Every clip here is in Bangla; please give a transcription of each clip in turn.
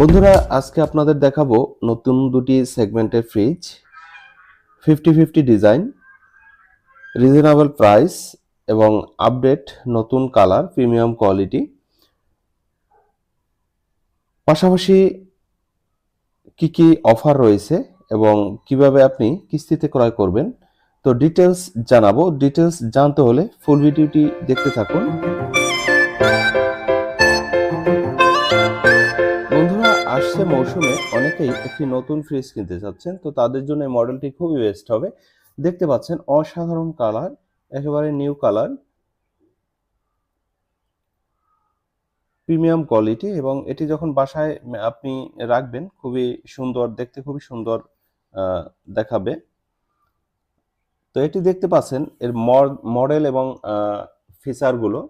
বন্ধুরা, আজকে আপনাদের দেখাবো নতুন দুটি সেগমেন্টের fridge fifty fifty design reasonable price এবং আপডেট নতুন কালার প্রিমিয়াম কোয়ালিটি পাশাপাশি কি কি অফার রয়েছে এবং কীভাবে আপনি কিস্তিতে ক্রয় করবেন, তো ডিটেলস জানাব। ডিটেলস জানতে হলে ফুল ভিডিওটি দেখতে থাকুন। মৌসুমে অনেকেই একটি নতুন ফ্রিজ কিনতে চাচ্ছেন তো তাদের জন্য এই মডেলটি খুবই বেস্ট হবে। দেখতে পাচ্ছেন অসাধারণ কালার একেবারে নিউ কালার প্রিমিয়াম কোয়ালিটি এবং এটি যখন বাসায় আপনি রাখবেন, খুবই সুন্দর, দেখতে খুবই সুন্দর দেখাবে। তো এটি দেখতে পাচ্ছেন এর মডেল এবং ফিচারগুলো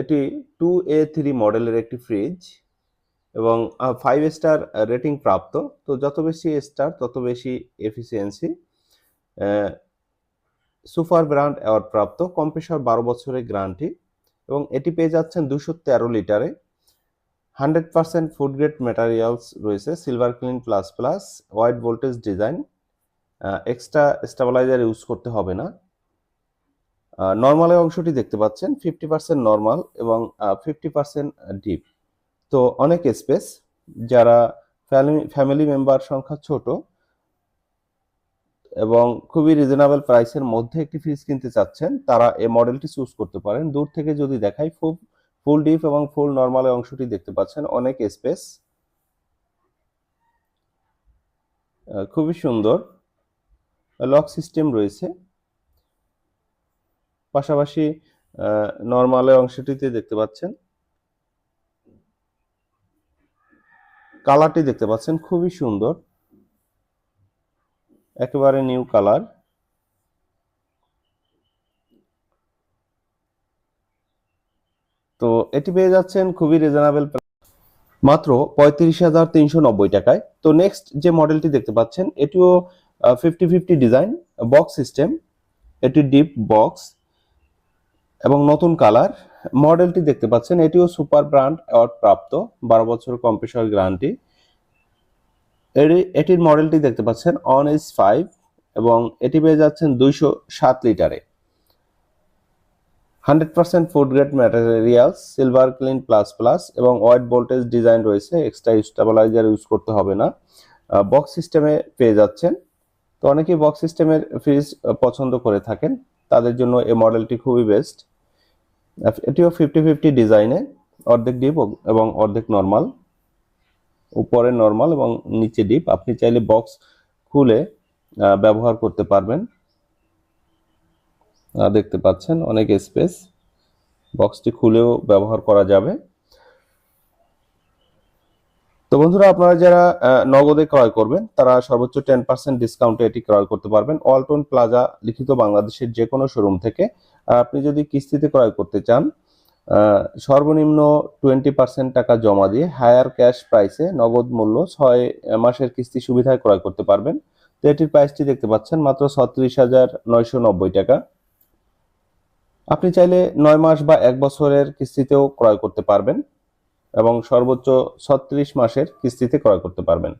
এটি টু এ থ্রি মডেলের একটি ফ্রিজ এবং ফাইভ স্টার রেটিং প্রাপ্ত। তো যত বেশি স্টার তত বেশি এফিসিয়েন্সি সুপার ব্র্যান্ড অ্যাওয়ার্ড প্রাপ্ত। কম্প্রেসর বারো বছরের গ্যারান্টি এবং এটি পেয়ে যাচ্ছেন দুশো তেরো লিটারে। Hundred percent food grade materials রয়েছে silver clean plus plus white voltage design extra stabiliser use করতে হবে না। নর্মালের অংশটি দেখতে পাচ্ছেন ফিফটি পার্সেন্ট নর্মাল এবং ফিফটি পার্সেন্ট ডিপ তো অনেক স্পেস যারা ফ্যামিলি মেম্বার সংখ্যা ছোট এবং খুবই রিজনেবল প্রাইসের মধ্যে একটি ফ্রিজ কিনতে চাচ্ছেন, তারা এই মডেলটি চুজ করতে পারেন। দূর থেকে যদি দেখাই খুব ফুল ডিপ এবং ফুল নর্মাল অংশটি দেখতে পাচ্ছেন, অনেক স্পেস খুবই সুন্দর। লক সিস্টেম রয়েছে। পাশাপাশি নর্মালের অংশটিতে দেখতে পাচ্ছেন। কালারটি দেখতে পাচ্ছেন, খুবই সুন্দর। একেবারে নিউ কালার তো এটি পেয়ে যাচ্ছেন খুবই রিজনেবল মাত্র পঁয়ত্রিশ হাজার তিনশো নব্বই টাকায়। তো নেক্সট যে মডেলটি দেখতে পাচ্ছেন, এটিও fifty fifty design box system এটি ডিপ বক্স এবং নতুন কালার মডেলটি দেখতে পাচ্ছেন। এটিও সুপার ব্র্যান্ড অ্যাওয়ার্ড প্রাপ্ত। বারো বছর কম্প্রেসর গ্যারান্টি। এটির মডেলটি দেখতে পাচ্ছেন অন এস ফাইভ এবং এটি পেয়ে যাচ্ছেন দুইশো সাত লিটারে। Hundred percent food grade materials, silver clean plus plus এবং হোয়াইট ভোল্টেজ ডিজাইন রয়েছে। এক্সট্রা স্টেবিলাইজার ইউজ করতে হবে না। বক্স সিস্টেমে পেয়ে যাচ্ছেন। তো অনেকেই বক্স সিস্টেমের ফ্রিজ পছন্দ করে থাকেন। তাদের জন্য এই মডেলটি খুবই বেস্ট। এটিও ফিফটি ফিফটি ডিজাইনে অর্ধেক ডিপ এবং অর্ধেক নর্মাল উপরে নর্মাল এবং নিচে ডিপ আপনি চাইলে বক্স খুলে ব্যবহার করতে পারবেন। দেখতে পাচ্ছেন অনেক স্পেস বক্সটি খুলেও ব্যবহার করা যাবে। তো বন্ধুরা, আপনারা যারা নগদে ক্রয় করবেন, তারা সর্বোচ্চ টেন পার্সেন্ট ডিসকাউন্টে এটি ক্রয় করতে পারবেন। ওয়ালটন প্লাজা লিখিত বাংলাদেশের যে কোনো শোরুম থেকে। আপনি যদি কিস্তিতে ক্রয় করতে চান সর্বনিম্ন টোয়েন্টি পার্সেন্ট টাকা জমা দিয়ে হায়ার ক্যাশ প্রাইসে নগদ মূল্য ছয় মাসের কিস্তি সুবিধায় ক্রয় করতে পারবেন। তো এটির প্রাইসটি দেখতে পাচ্ছেন মাত্র ছত্রিশ হাজার নয়শো নব্বই টাকা। আপনি চাইলে নয় মাস বা এক বছরের কিস্তিতেও ক্রয় করতে পারবেন এবং সর্বোচ্চ ছত্রিশ মাসের কিস্তিতে ক্রয় করতে পারবেন।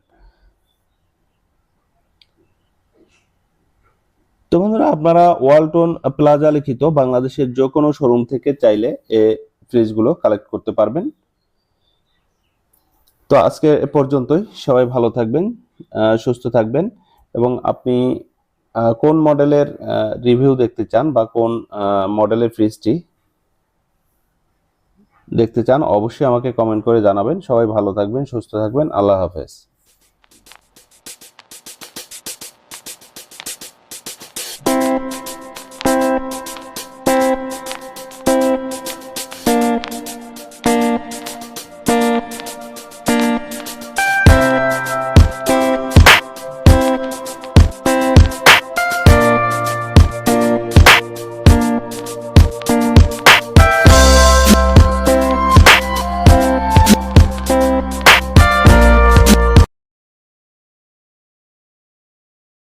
তো বন্ধুরা, আপনারা ওয়ালটন প্লাজা লিখিত বাংলাদেশের যে কোনো শোরুম থেকে চাইলে এ ফ্রিজগুলো কালেক্ট করতে পারবেন। তো আজকে এ পর্যন্তই। সবাই ভালো থাকবেন সুস্থ থাকবেন এবং আপনি কোন মডেলের রিভিউ দেখতে চান বা কোন মডেলের ফ্রিজটি দেখতে চান, অবশ্যই আমাকে কমেন্ট করে জানাবেন। সবাই ভালো থাকবেন, সুস্থ থাকবেন। আল্লাহ হাফেজ। Música